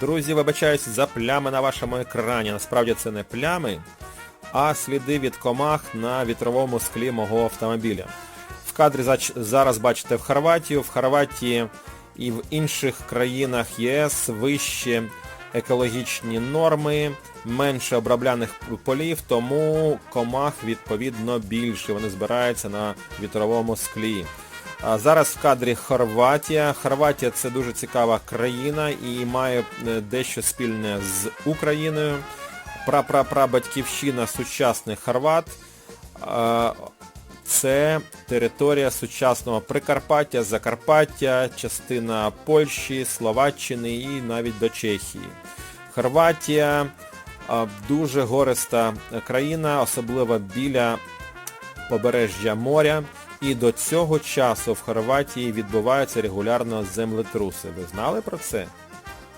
Друзі, вибачаюсь за плями на вашому екрані. Насправді це не плями, а сліди від комах на вітровому склі мого автомобіля. В кадрі зараз бачите в Хорватію. В Хорватії і в інших країнах ЄС вищі екологічні норми, менше обробляних полів, тому комах відповідно більше. Вони збираються на вітровому склі. Зараз в кадрі Хорватія. Хорватія це дуже цікава країна і має е, дещо спільне з Україною. Прапрапрабатьківщина сучасних хорват. Це територія сучасного Прикарпаття, Закарпаття, частина Польщі, Словаччини і навіть до Чехії. Хорватія дуже гориста країна, особливо біля побережжя моря. І до цього часу в Хорватії відбуваються регулярно землетруси. Ви знали про це?